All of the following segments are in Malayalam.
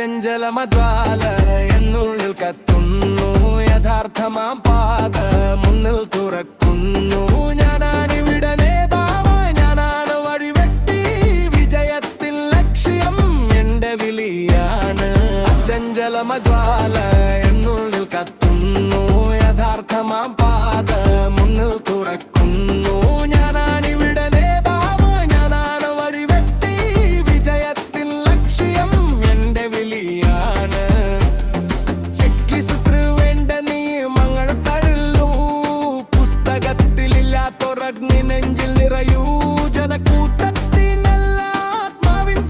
അചഞ്ചലമജ്വാല എന്നുള്ളിൽ കത്തുന്നു. യഥാർത്ഥമാം പാത മുന്നിൽ തുറക്കുന്നു. ഞാനാണിവിടെ നേതാവ് ഞാനാണ് വഴിവെട്ടി. വിജയത്തിൽ ലക്ഷ്യം എന്റെ വിളിയാണ്. അചഞ്ചലമജ്വാല എന്നുള്ളിൽ കത്തുന്നു. യഥാർത്ഥമാം പാത മുന്നിൽ പുസ്തകത്തിലില്ലാത്തൊരഗ്നി നെഞ്ചിൽ നിറയൂ. ജനക്കൂട്ടത്തിനല്ല ആത്മാവിൻ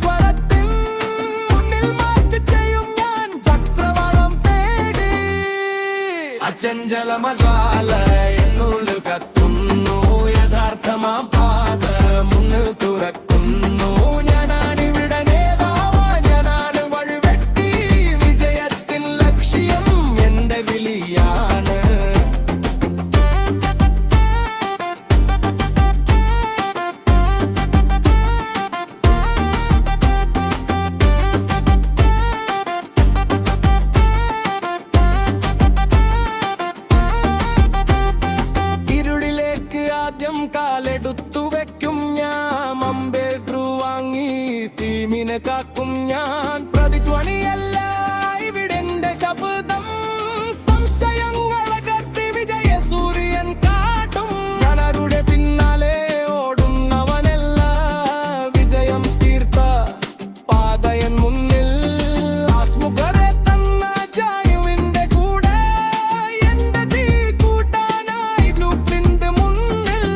എന്നുള്ളിൽ കാക്കും ഞാൻ. പ്രതിധ്വനിയല്ല ഇവിടെന്റെ ശബ്ദം. സംശയങ്ങളകത്തി വിജയ സൂര്യൻ കാട്ടും. ഞാനരുടെ പിന്നാലെ ഓടുന്നവനല്ല. വിജയം തീർത്ത പാതയൻ മുന്നിൽ ആസ്മുഖരെ തന്ന പ്രിന്റ് മുന്നിൽ.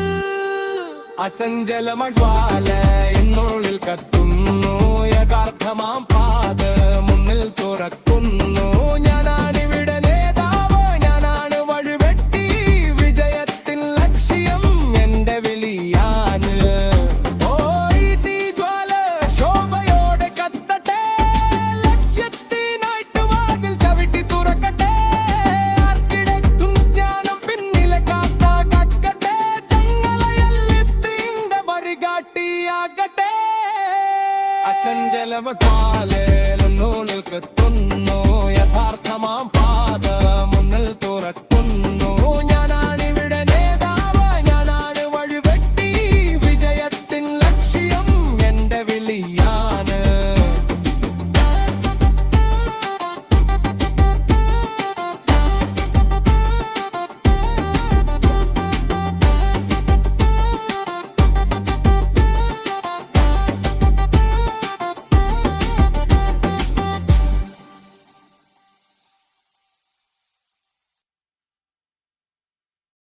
എന്നുള്ളിൽ യഥാർത്ഥമാം പാത മുന്നിൽ തുറക്കുന്നു ഞാനാണിവിടെ നേതാവ് ഞാനാണ് വഴിവെട്ടി. വിജയത്തിൻ ലക്ഷ്യം എന്റെ വിളിയാണ്. ഓ ഈ തീജ്വാല ശോഭയോടെ കത്തട്ടെ. ചവിട്ടി പിന്നിലെ കക്കട്ടെ. അച്ചഞ്ചലവത്താലേലൊന്നു നിൽക്കെത്തുന്നു. യഥാർത്ഥമാം